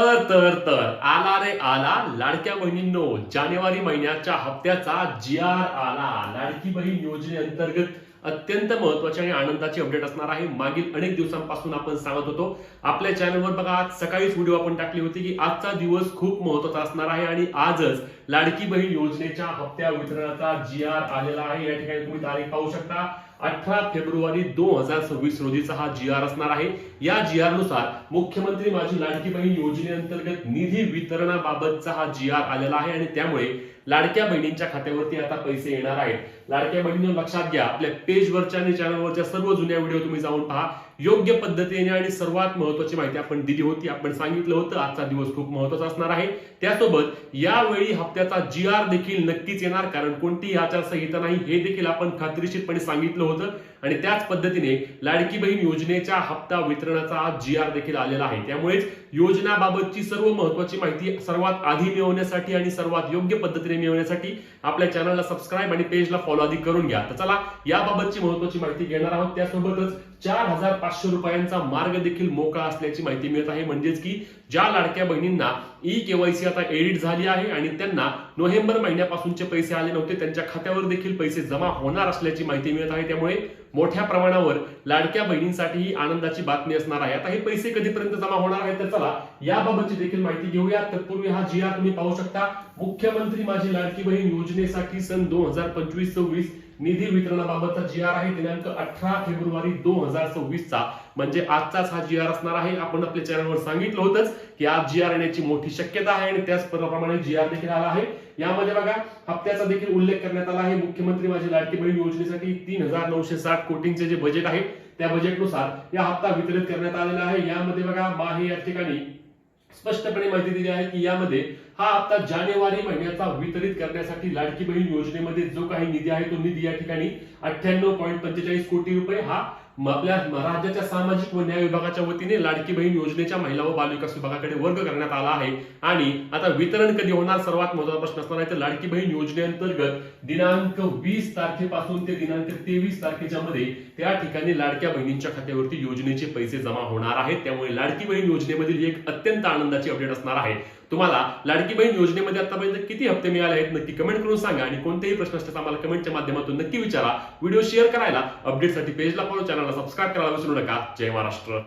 तर तर तर. आला रे आला. लाडक्या बहिणींनो जानेवारी महिन्याच्या हप्त्याचा जी आर आला. लाडकी बहीण योजनेअंतर्गत अत्यंत महत्वाची आणि आनंदाची अपडेट असणार आहे. मागील अनेक दिवसांपासून आपण सांगत होतो. आपल्या चॅनलवर बघा आज सकाळीच व्हिडिओ आपण टाकली होती की आजचा दिवस खूप महत्त्वाचा असणार आहे आणि आजच लाडकी बहीण योजनेच्या हप्त्या वितरणाचा जी आर आलेला आहे. या ठिकाणी तुम्ही तारीख पाहू शकता. अठरा फेब्रुवारी दोन हजार सव्वीस रोजीचा हा जी आर असणार आहे. या जी आरनुसार मुख्यमंत्री माझी लाडकी बहीण योजनेअंतर्गत निधी वितरणाबाबतचा हा जी आर आलेला आहे आणि त्यामुळे लाडक्या बहिणींच्या खात्यावरती आता पैसे येणार आहेत. लाडक्या बहिणींनो लक्षात घ्या आपल्या पेजवरच्या आणि चॅनलवरच्या सर्व जुन्या व्हिडिओ तुम्ही जाऊन पहा. योग्य पद्धतीने आणि सर्वात महत्वाची माहिती आपण दिली होती आपण सांगितलं होतं आजचा दिवस खूप महत्त्वाचा असणार आहे. त्यासोबत यावेळी हप्त्याचा जी आर देखील नक्कीच येणार कारण कोणतीही आचारसंहिता नाही हे देखील आपण खात्रीशीरपणे सांगितलं होतं. आणि त्याच पद्धतीने लाडकी बहीण योजनेच्या हप्ता वितरणाचा आज जी आर देखील आलेला आहे. त्यामुळेच योजनाबाबतची सर्व महत्वाची माहिती सर्वात आधी मिळवण्यासाठी आणि सर्वात योग्य पद्धतीने मिळवण्यासाठी आपल्या चॅनलला सबस्क्राईब आणि पेजला फॉलो आधी करून घ्या. तर चला याबाबतची महत्वाची माहिती घेणार आहोत. त्यासोबतच चार हजार पाचशे रुपयांचा मार्ग देखील मोकळा असल्याची माहिती मिळत आहे. म्हणजेच की ज्या लाडक्या बहिणींना ई केवायसी आता एडिट झाली आहे आणि त्यांना नोव्हेंबर महिन्यापासूनचे पैसे आले नव्हते त्यांच्या खात्यावर देखील पैसे जमा होणार असल्याची माहिती मिळत आहे. त्यामुळे मोठ्या प्रमाणावर लाडक्या बहिणींसाठी ही आनंदाची बातमी असणार आहे. आता हे पैसे कधीपर्यंत जमा होणार आहेत तर चला याबाबतची देखील माहिती घेऊया तत्पूर्वी हा जी आर तुम्ही पाहू शकता. मुख्यमंत्री माझी लाडकी बहीण योजनेसाठी सन दोन हजार पंचवीस सव्वीस निधी वितरणाबाबतचा जी आर आहे. दिनांक अठरा फेब्रुवारी दोन हजार सव्वीसचा. म्हणजे आजचाच हा जी आर असणार आहे. आपण आपल्या चॅनलवर सांगितलं होतंच की आज जी आर येण्याची मोठी शक्यता आहे आणि त्याच प्रमाणे जी आर देखील आला आहे. यामध्ये बघा हप्त्याचा देखील उल्लेख करण्यात आला आहे. मुख्यमंत्री माझी लाडकी बहीण योजनेसाठी तीन हजार नऊशे साठ कोटींचे जे बजेट आहे त्या बजेटनुसार या हप्ता वितरित करण्यात आलेला आहे. यामध्ये बघा माहे या ठिकाणी स्पष्टपणे माहिती दिली आहे की यामध्ये हा हप्ता जानेवारी महिन्याचा वितरित करण्यासाठी लाडकी बहीण योजनेमध्ये जो काही निधी आहे तो निधी या ठिकाणी अठ्ठ्याण्णव पॉईंट पंचेचाळीस कोटी रुपये हा आपल्या राज्याच्या सामाजिक व न्याय विभागाच्या वतीने लाडकी बहीण योजनेच्या महिला व बालविकास विभागाकडे वर्ग करण्यात आला आहे. आणि आता वितरण कधी होणार? सर्वात महत्त्वाचा प्रश्न असणार आहे. तर लाडकी बहीण योजनेअंतर्गत दिनांक वीस तारखेपासून ते दिनांक तेवीस तारखेच्या मध्ये त्या ठिकाणी लाडक्या बहिणींच्या खात्यावरती योजनेचे पैसे जमा होणार आहेत. त्यामुळे लाडकी बहीण योजनेमधील एक अत्यंत आनंदाची अपडेट असणार आहे. तुम्हाला लाडकी बहीण योजनेमध्ये आतापर्यंत किती हप्ते मिळाले आहेत नक्की कमेंट करून सांगा आणि कोणतेही प्रश्न असतात आम्हाला कमेंटच्या माध्यमातून नक्की विचारा. व्हिडिओ शेअर करायला अपडेटसाठी पेजला फॉलो चॅनलला सबस्क्राईब करायला विसरू नका. जय महाराष्ट्र.